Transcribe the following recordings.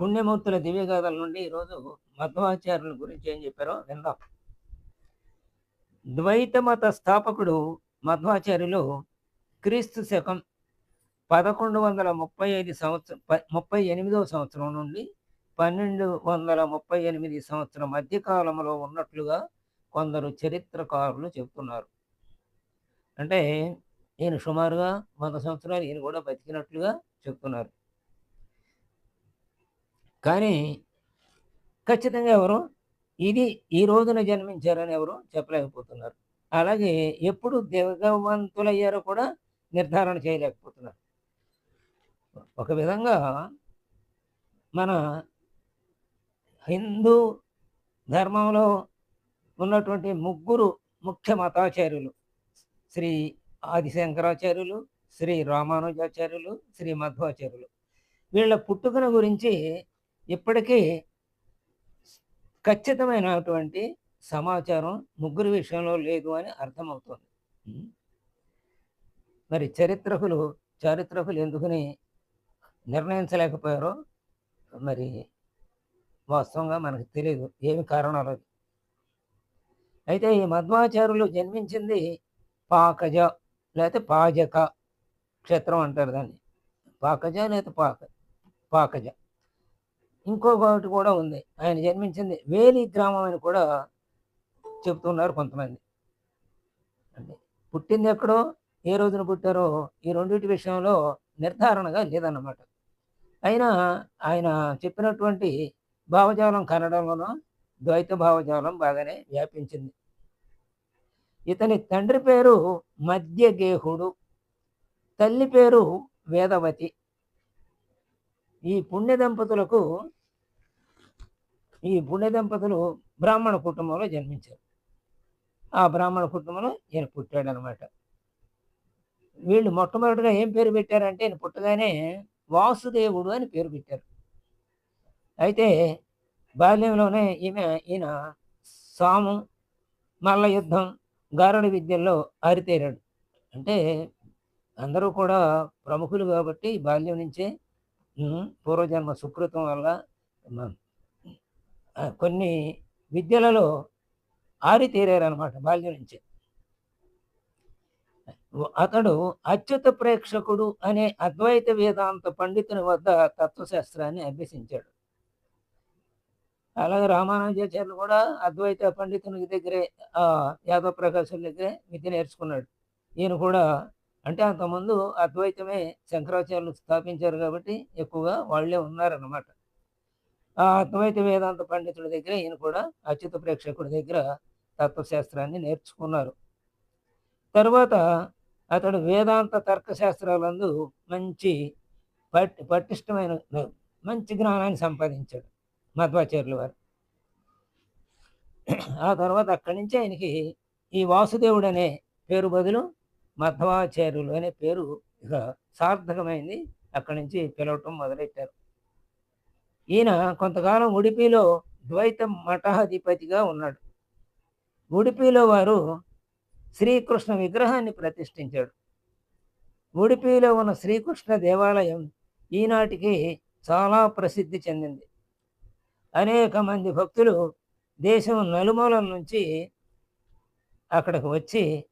పుణ్యమూర్తుల దివ్యగాథల నుండి ఈరోజు మధ్వాచార్యుల గురించి ఏం చెప్పారో విందాం. ద్వైత మత స్థాపకుడు మధ్వాచార్యులు క్రీస్తు శకం పదకొండు వందల ముప్పై ఐదు సంవత్సరం ముప్పై ఎనిమిదవ సంవత్సరం నుండి పన్నెండు వందల ముప్పై ఎనిమిది సంవత్సరం మధ్యకాలంలో ఉన్నట్లుగా కొందరు చరిత్రకారులు చెబుతున్నారు. అంటే ఈయన సుమారుగా వంద సంవత్సరాలు ఈయన కూడా బతికినట్లుగా చెప్తున్నారు కానీ ఖచ్చితంగా ఎవరు? ఇది ఈ రోజున జన్మించారని ఎవరు చెప్పలేకపోతున్నారు. అలాగే ఎప్పుడు దేవగవంతులయ్యారో కూడా నిర్ధారణ చేయలేకపోతున్నారు. ఒక విధంగా మన హిందూ ధర్మంలో ఉన్నటువంటి ముగ్గురు ముఖ్య మతాచార్యులు శ్రీ ఆదిశంకరాచార్యులు శ్రీ రామానుజాచార్యులు శ్రీ మధ్వాచార్యులు. వీళ్ళ పుట్టుకను గురించి ఇప్పటికీ ఖచ్చితమైనటువంటి సమాచారం ముగ్గురు విషయంలో లేదు అని అర్థమవుతుంది. మరి చరిత్రకులు చారిత్రకులు ఎందుకని నిర్ణయించలేకపోయారో మరి వాస్తవంగా మనకు తెలియదు ఏమి కారణాలు అయితే ఈ మధ్వాచార్యులు జన్మించింది పాకజ లేకపోతే పాజక క్షేత్రం అంటారు దాన్ని. పాకజ లేకపోతే పాక పాకజ. ఇంకొకటి కూడా ఉంది. ఆయన జన్మించింది వేలి గ్రామం అని కూడా చెప్తున్నారు కొంతమంది. అంటే పుట్టింది ఎక్కడో ఏ రోజున పుట్టారో ఈ రెండింటి విషయంలో నిర్ధారణగా లేదన్నమాట. అయినా ఆయన చెప్పినటువంటి భావజాలం కన్నడంలోనూ ద్వైత భావజాలం బాగానే వ్యాపించింది. ఇతని తండ్రి పేరు మధ్యగేహుడు తల్లి పేరు వేదవతి. ఈ పుణ్య దంపతులకు ఈ పుణ్య దంపతులు బ్రాహ్మణ కుటుంబంలో జన్మించారు. ఆ బ్రాహ్మణ కుటుంబంలో ఈయన పుట్టాడు అనమాట వీళ్ళు మొట్టమొదటిగా ఏం పేరు పెట్టారంటే ఈయన పుట్టగానే వాసుదేవుడు అని పేరు పెట్టారు. అయితే బాల్యంలోనే ఈమె ఈయన సాము మల్ల యుద్ధం గారుడి విద్యల్లో ఆరితేరాడు అంటే అందరూ కూడా ప్రముఖులు కాబట్టి బాల్యం నుంచే పూర్వజన్మ సుకృతం వల్ల కొన్ని విద్యలలో ఆరితేరారనమాట బాల్యం నుంచి. అతడు అచ్యుత ప్రేక్షకుడు అనే అద్వైత వేదాంత పండితుని వద్ద తత్వశాస్త్రాన్ని అభ్యసించాడు. అలాగే రామానుజాచార్యులు కూడా అద్వైత పండితుని దగ్గరే ఆ, యాదవ ప్రకాశుల దగ్గరే విద్య నేర్చుకున్నాడు. ఈయన కూడా అంటే అంతకుముందు అద్వైతమే శంకరాచార్యులు స్థాపించారు కాబట్టి ఎక్కువగా వాళ్ళే ఉన్నారన్నమాట. ఆ అద్వైత వేదాంత పండితుడి దగ్గర ఈయన కూడా అచ్యుత ప్రేక్షకుడి దగ్గర తత్వశాస్త్రాన్ని నేర్చుకున్నారు. తర్వాత అతడు వేదాంత తర్కశాస్త్రాలందు మంచి పట్ పటిష్టమైన మంచి జ్ఞానాన్ని సంపాదించాడు మధ్వాచార్యుల వారు. ఆ తర్వాత అక్కడి నుంచి ఆయనకి ఈ వాసుదేవుడు అనే పేరు బదులు మధ్వాచార్యులు అనే పేరు ఇక సార్థకమైంది. అక్కడి నుంచి పిలవటం మొదలెట్టారు. ఈయన కొంతకాలం ఉడిపిలో ద్వైత మఠాధిపతిగా ఉన్నాడు. ఉడిపిలో వారు శ్రీకృష్ణ విగ్రహాన్ని ప్రతిష్ఠించాడు. ఉడిపిలో ఉన్న శ్రీకృష్ణ దేవాలయం ఈనాటికి చాలా ప్రసిద్ధి చెందింది. అనేక మంది భక్తులు దేశం నలుమూలల నుంచి అక్కడికి వచ్చి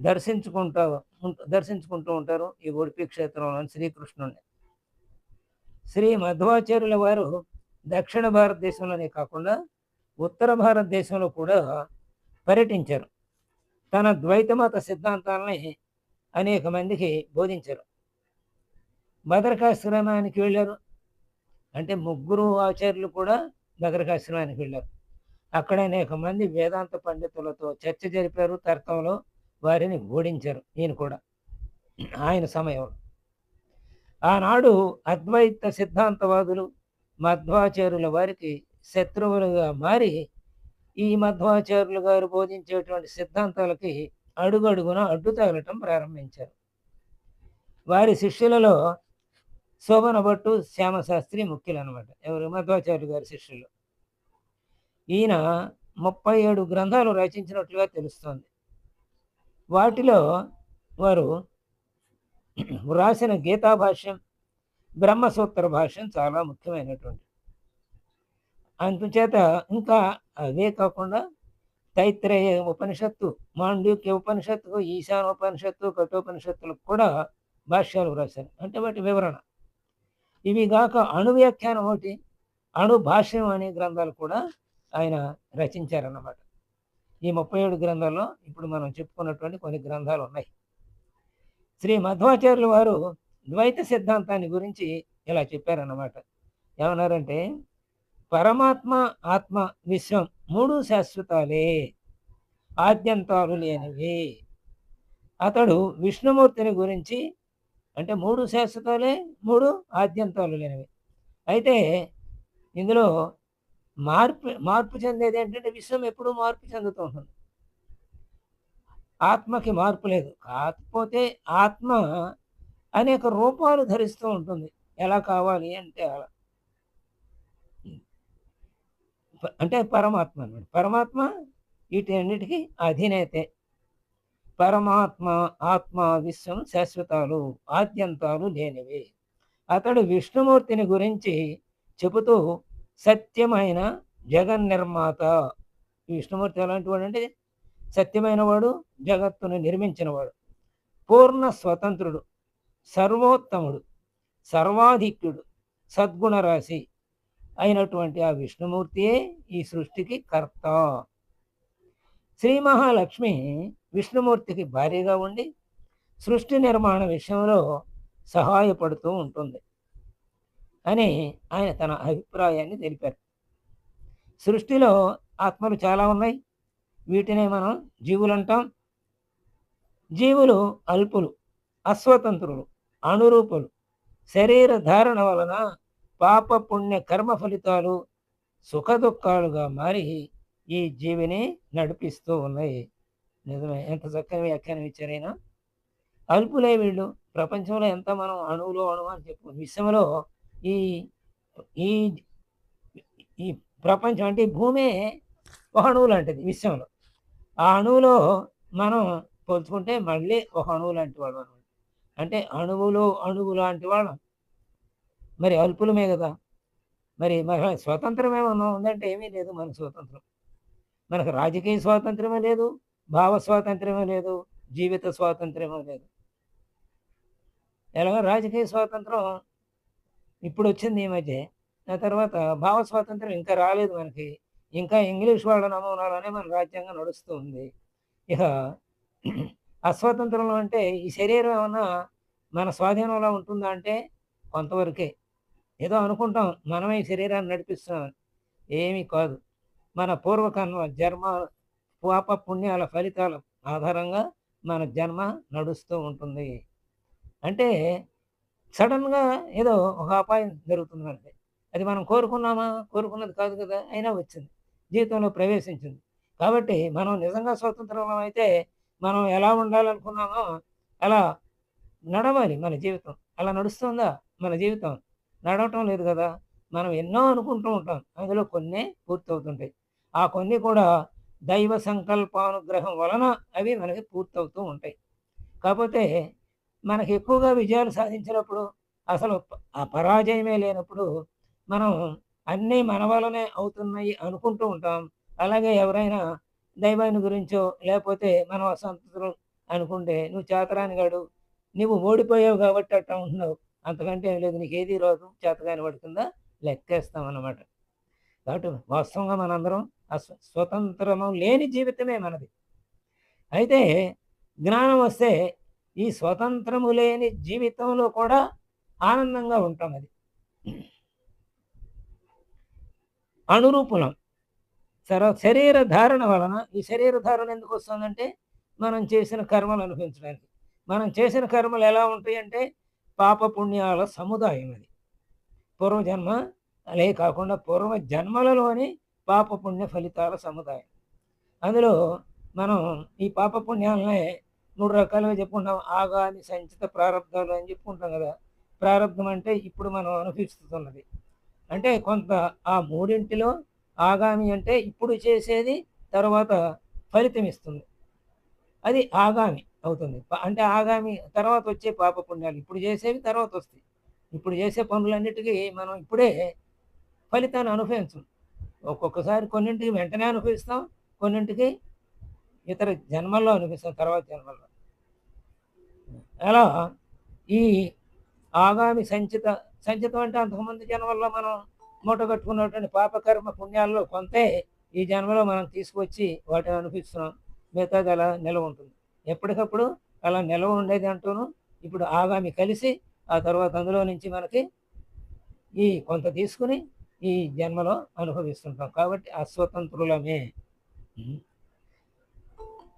దర్శించుకుంటూ ఉంట- దర్శించుకుంటూ ఉంటారు ఈ ఉడిపి క్షేత్రంలోని శ్రీకృష్ణుని శ్రీ మధ్వాచార్యుల వారు దక్షిణ భారతదేశంలోనే కాకుండా ఉత్తర భారతదేశంలో కూడా పర్యటించారు. తన ద్వైతమత సిద్ధాంతాలని అనేక మందికి బోధించారు. భద్రకాశ్రమానికి వెళ్ళారు. అంటే ముగ్గురు ఆచార్యులు కూడా భద్రకాశ్రమానికి వెళ్ళారు. అక్కడ అనేక మంది వేదాంత పండితులతో చర్చ జరిపారు తర్కంలో. వారిని ఓడించారు. ఈయన కూడా. ఆయన సమయంలో ఆనాడు అద్వైత సిద్ధాంతవాదులు మధ్వాచార్యుల వారికి శత్రువులుగా మారి ఈ మధ్వాచార్యులు గారు బోధించేటువంటి సిద్ధాంతాలకి అడుగడుగున అడ్డు తగలటం ప్రారంభించారు. వారి శిష్యులలో శోభన భట్టు శ్యామశాస్త్రి ముఖ్యులు అనమాట ఎవరు? మధ్వాచార్యులు గారి శిష్యులు. ఈయన ముప్పై ఏడు గ్రంథాలు రచించినట్లుగా తెలుస్తోంది. వాటిలో వారు వ్రాసిన గీతా భాష్యం బ్రహ్మసూత్ర భాష్యం చాలా ముఖ్యమైనటువంటి. అందుచేత ఇంకా అవే కాకుండా తైత్రేయ ఉపనిషత్తు మాండ్యూక్య ఉపనిషత్తు ఈశాన ఉపనిషత్తు కఠోపనిషత్తులకు కూడా భాష్యాలు వ్రాశారు. అంటే వాటి వివరణ. ఇవి గాక అణు వ్యాఖ్యానం ఒకటి అణు భాష్యం అనే గ్రంథాలు కూడా ఆయన రచించారన్నమాట. ఈ ముప్పై ఏడు గ్రంథాల్లో ఇప్పుడు మనం చెప్పుకున్నటువంటి కొన్ని గ్రంథాలు ఉన్నాయి. శ్రీ మధ్వాచార్యుల వారు ద్వైత సిద్ధాంతాన్ని గురించి ఇలా చెప్పారన్నమాట. ఏమన్నారంటే పరమాత్మ ఆత్మ విశ్వం మూడు శాశ్వతాలే ఆద్యంతాలు లేనివి. అతడు విష్ణుమూర్తిని గురించి అంటే మూడు శాశ్వతాలే మూడు ఆద్యంతాలు లేనివి. అయితే ఇందులో మార్పు మార్పు చెందేది ఏంటంటే విశ్వం ఎప్పుడూ మార్పు చెందుతూ ఉంటుంది. ఆత్మకి మార్పు లేదు. కాకపోతే ఆత్మ అనేక రూపాలు ధరిస్తూ ఉంటుంది. ఎలా కావాలి అంటే అలా. అంటే పరమాత్మ అనమాట పరమాత్మ వీటన్నిటికీ అధినేతే. పరమాత్మ ఆత్మ విశ్వం శాశ్వతాలు ఆద్యంతాలు లేనివి. అతడు విష్ణుమూర్తిని గురించి చెబుతూ సత్యమైన జగన్ నిర్మాత విష్ణుమూర్తి ఎలాంటి వాడు అంటే సత్యమైన వాడు జగత్తును నిర్మించినవాడు. పూర్ణ స్వతంత్రుడు సర్వోత్తముడు సర్వాధిక్యుడు సద్గుణరాశి అయినటువంటి ఆ విష్ణుమూర్తియే ఈ సృష్టికి కర్త. శ్రీ మహాలక్ష్మి విష్ణుమూర్తికి భారీగా ఉండి సృష్టి నిర్మాణ విషయంలో సహాయపడుతూ ఉంటుంది. అని ఆయన తన అభిప్రాయాన్ని తెలిపారు. సృష్టిలో ఆత్మలు చాలా ఉన్నాయి. వీటినే మనం జీవులు అంటాం. జీవులు అల్పులు అస్వతంత్రులు అనురూపులు శరీర ధారణ వలన పాప పుణ్య కర్మ ఫలితాలు సుఖదుఖాలుగా మారి ఈ జీవిని నడిపిస్తూ ఉన్నాయి. నిజమే ఎంత చక్కని వ్యాఖ్యానం ఇచ్చారైనా అల్పులే వీళ్ళు. ప్రపంచంలో ఎంత మనం అణువులో అణువు అని చెప్పు విశ్వంలో ఈ ఈ ఈ ప్రపంచం అంటే ఈ ఒక అణువు లాంటిది విశ్వంలో. ఆ అణువులో మనం పోల్చుకుంటే మళ్ళీ ఒక అణువు లాంటి వాడు అనమాట అంటే అణువులు అణువు లాంటి వాళ్ళం. మరి అల్పులమే కదా. మరి మన స్వాతంత్రం ఏమన్నా ఉందంటే ఏమీ లేదు మన స్వాతంత్రం. మనకు రాజకీయ స్వాతంత్రమే లేదు భావ స్వాతంత్రమే లేదు జీవిత స్వాతంత్రమే లేదు. ఎలాగో రాజకీయ స్వాతంత్రం ఇప్పుడు వచ్చింది ఈ మధ్య ఆ తర్వాత భావ స్వాతంత్రం ఇంకా రాలేదు మనకి. ఇంకా ఇంగ్లీష్ వాళ్ళ నమూనాలోనే మన రాజ్యాంగం నడుస్తూ ఉంది. ఇక అస్వాతంత్రంలో అంటే ఈ శరీరం ఏమన్నా మన స్వాధీనంలో ఉంటుందా అంటే కొంతవరకే. ఏదో అనుకుంటాం మనమే ఈ శరీరాన్ని నడిపిస్తున్నాం ఏమీ కాదు. మన పూర్వకర్మ జన్మ పాప పుణ్యాల ఫలితాల ఆధారంగా మన జన్మ నడుస్తూ ఉంటుంది. అంటే సడన్గా ఏదో ఒక అపాయం జరుగుతుంది మనకి. అది మనం కోరుకున్నామా? కోరుకున్నది కాదు కదా? అయినా వచ్చింది. జీవితంలో ప్రవేశించింది. కాబట్టి మనం నిజంగా స్వతంత్రం అయితే మనం ఎలా ఉండాలనుకున్నామో అలా నడవాలి మన జీవితం. అలా నడుస్తుందా? మన జీవితం నడవటం లేదు కదా? మనం ఎన్నో అనుకుంటూ ఉంటాం. అందులో కొన్ని పూర్తవుతుంటాయి. ఆ కొన్ని కూడా దైవ సంకల్పానుగ్రహం వలన అవి మనకి పూర్తవుతూ ఉంటాయి. కాకపోతే మనకు ఎక్కువగా విజయాలు సాధించినప్పుడు అసలు ప- ఆ పరాజయమే లేనప్పుడు మనం అన్నీ మన వలనే అవుతున్నాయి అనుకుంటూ ఉంటాం. అలాగే ఎవరైనా దైవాన్ని గురించో లేకపోతే మనం అసంతృప్తులు అనుకుంటే నువ్వు చేతరాని చేతరానిగాడు నువ్వు ఓడిపోయావు కాబట్టి అట్లా ఉంటున్నావు. అంతకంటే లేదు నీకు ఏది రాదు చేతగాని పడుతుందా లెక్కేస్తాం అన్నమాట. కాబట్టి వాస్తవంగా మనందరం స్వతంత్రము లేని జీవితమే మనది. అయితే జ్ఞానం వస్తే ఈ స్వతంత్రము లేని జీవితంలో కూడా ఆనందంగా ఉంటాం అది. అనురూపులం సర శరీర ధారణ వలన ఈ శరీర ధారణ ఎందుకు వస్తుందంటే మనం చేసిన కర్మలు అనుభవించడానికి. మనం చేసిన కర్మలు ఎలా ఉంటాయి అంటే పాప పుణ్యాల సముదాయం అది. పూర్వజన్మ అలే కాకుండా పూర్వ జన్మలలోని పాప పుణ్య ఫలితాల సముదాయం. అందులో మనం ఈ పాప పుణ్యాలనే మూడు రకాలుగా చెప్పుకుంటాం. ఆగామి సంచిత ప్రారంధాలు అని చెప్పుకుంటాం కదా. ప్రారంధం అంటే ఇప్పుడు మనం అనుభవిస్తున్నది. అంటే కొంత ఆ మూడింటిలో ఆగామి అంటే ఇప్పుడు చేసేది తర్వాత ఫలితం ఇస్తుంది. అది ఆగామి అవుతుంది. అంటే ఆగామి తర్వాత వచ్చే పాప పుణ్యాలు ఇప్పుడు చేసేవి తర్వాత వస్తాయి. ఇప్పుడు చేసే పనులన్నిటికీ మనం ఇప్పుడే ఫలితాన్ని అనుభవించం. ఒక్కొక్కసారి కొన్నింటికి వెంటనే అనుభవిస్తాం కొన్నింటికి ఇతర జన్మల్లో అనుభవిస్తాం తర్వాత జన్మల్లో. అలా ఈ ఆగామి సంచిత సంచితం అంటే అంతకుముందు జన్మల్లో మనం మూట కట్టుకున్నటువంటి పాపకర్మ పుణ్యాల్లో కొంతే ఈ జన్మలో మనం తీసుకొచ్చి వాటిని అనిపిస్తున్నాం మిగతాది అలా నిలవ ఉంటుంది. ఎప్పటికప్పుడు అలా నిలవ ఉండేది అంటూను ఇప్పుడు ఆగామి కలిసి ఆ తర్వాత అందులో నుంచి మనకి ఈ కొంత తీసుకుని ఈ జన్మలో అనుభవిస్తుంటాం. కాబట్టి అస్వతంత్రులమే.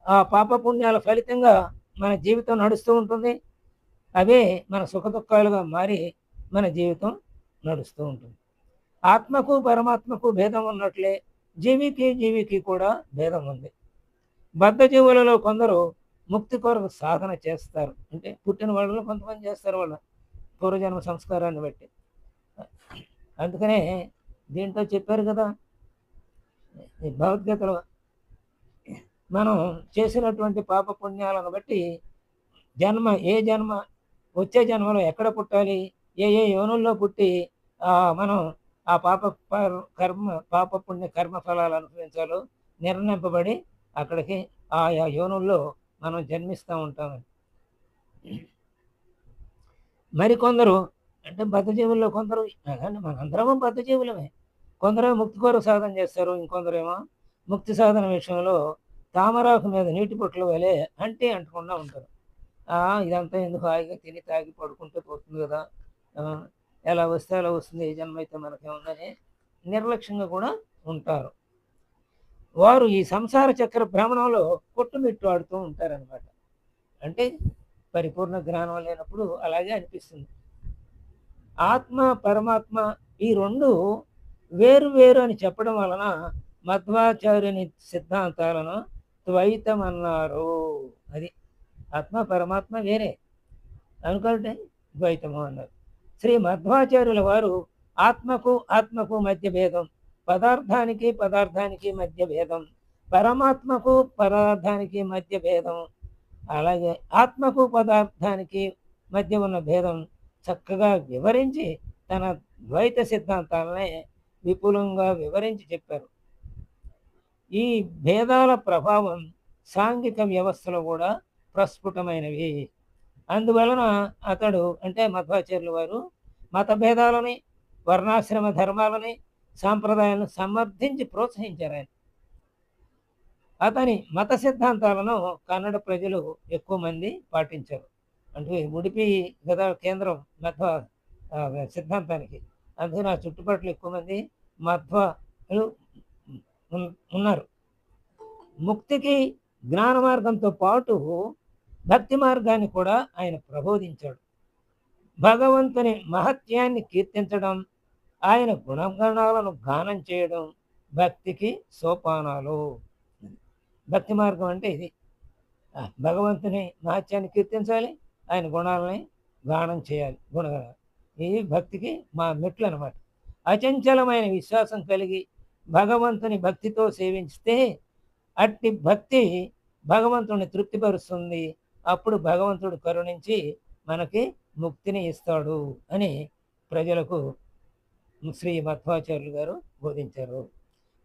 ఆ పాపపుణ్యాల ఫలితంగా మన జీవితం నడుస్తూ ఉంటుంది. అవే మన సుఖ దుఃఖాలుగా మారి మన జీవితం నడుస్తూ ఉంటుంది. ఆత్మకు పరమాత్మకు భేదం ఉన్నట్లే జీవికి జీవికి కూడా భేదం ఉంది. బద్ధ జీవులలో కొందరు ముక్తి కొరకు సాధన చేస్తారు. అంటే పుట్టిన వాళ్ళలో కొంతమంది చేస్తారు వాళ్ళ పూర్వజన్మ సంస్కారాన్ని బట్టి. అందుకనే దీంట్లో చెప్పారు కదా ఈ భగవద్గీతలో మనం చేసినటువంటి పాప పుణ్యాలను బట్టి జన్మ ఏ జన్మ వచ్చే జన్మలో ఎక్కడ పుట్టాలి ఏ ఏ యోనుల్లో పుట్టి ఆ, మనం ఆ పాప కర్మ పాప పుణ్య కర్మ ఫలాలు అనుభవించాలో నిర్ణయింపబడి అక్కడికి ఆయా యోనుల్లో మనం జన్మిస్తూ ఉంటాం మరికొందరు అంటే బద్ధజీవుల్లో కొందరు కానీ మనందరము బద్ధజీవులమే. కొందరేమో ముక్తి కొరకు సాధన చేస్తారు ఇంకొందరేమో ముక్తి సాధన విషయంలో తామరాకు మీద నీటి పొట్ల వలె అంటే అంటకుండా ఉంటారు. ఇదంతా ఎందుకు హాయిగా తిని తాగి పడుకుంటే పోతుంది కదా? ఎలా వస్తే అలా వస్తుంది? ఏ జన్మ అయితే మనకేముందని నిర్లక్ష్యంగా కూడా ఉంటారు. వారు ఈ సంసార చక్ర భ్రమణంలో కొట్టుమిట్టు ఆడుతూ ఉంటారనమాట అంటే పరిపూర్ణ జ్ఞానం లేనప్పుడు అలాగే అనిపిస్తుంది. ఆత్మ పరమాత్మ ఈ రెండు వేరు వేరు అని చెప్పడం వలన మధ్వాచార్యుని సిద్ధాంతాలను ద్వైతం అన్నారు అది ఆత్మ పరమాత్మ వేరే. అనుకుంటే ద్వైతము అన్నారు. శ్రీ మధ్వాచార్యుల వారు ఆత్మకు ఆత్మకు మధ్య భేదం పదార్థానికి పదార్థానికి మధ్య భేదం పరమాత్మకు పదార్థానికి మధ్య భేదం అలాగే ఆత్మకు పదార్థానికి మధ్య ఉన్న భేదం చక్కగా వివరించి తన ద్వైత సిద్ధాంతాలనే విపులంగా వివరించి చెప్పారు. ఈ భేదాల ప్రభావం సాంఘిక వ్యవస్థలో కూడా ప్రస్ఫుటమైనవి. అందువలన అతడు అంటే మధ్వాచార్యులు వారు మత భేదాలని వర్ణాశ్రమ ధర్మాలని సాంప్రదాయాలను సమర్థించి ప్రోత్సహించారు ఆయన. అతని మత సిద్ధాంతాలను కన్నడ ప్రజలు ఎక్కువ మంది పాటించారు. అంటే ఉడిపి గదా కేంద్రం మధ్వ సిద్ధాంతానికి. అందుకని ఆ చుట్టుపక్కల ఎక్కువ మంది మధ్వలు ఉన్నారు. ముక్తికి జ్ఞాన మార్గంతో పాటు భక్తి మార్గాన్ని కూడా ఆయన ప్రబోధించాడు. భగవంతుని మహత్యాన్ని కీర్తించడం ఆయన గుణగణాలను గానం చేయడం భక్తికి సోపానాలు. భక్తి మార్గం అంటే ఇది. భగవంతుని మహత్యాన్ని కీర్తించాలి ఆయన గుణాలని గానం చేయాలి గుణగణాలు. ఇది భక్తికి మా మెట్లు అనమాట అచంచలమైన విశ్వాసం కలిగి భగవంతుని భక్తితో సేవించితే అట్టి భక్తి భగవంతుని తృప్తిపరుస్తుంది. అప్పుడు భగవంతుడు కరుణించి మనకి ముక్తిని ఇస్తాడు అని ప్రజలకు శ్రీ మధ్వాచార్యులు గారు బోధించారు.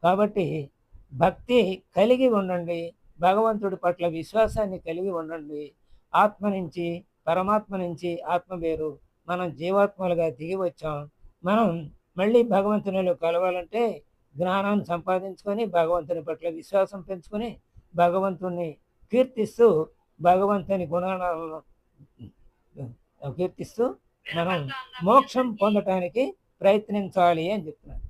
కాబట్టి భక్తి కలిగి ఉండండి భగవంతుడి పట్ల విశ్వాసాన్ని కలిగి ఉండండి. ఆత్మ నుంచి పరమాత్మ నుంచి ఆత్మ వేరు. మనం జీవాత్మలుగా దిగి వచ్చాం. మనం మళ్ళీ భగవంతునిలో కలవాలంటే జ్ఞానాన్ని సంపాదించుకొని భగవంతుని పట్ల విశ్వాసం పెంచుకొని భగవంతుని కీర్తిస్తూ భగవంతుని గుణాలను కీర్తిస్తూ మనం మోక్షం పొందటానికి ప్రయత్నించాలి అని చెప్తున్నారు.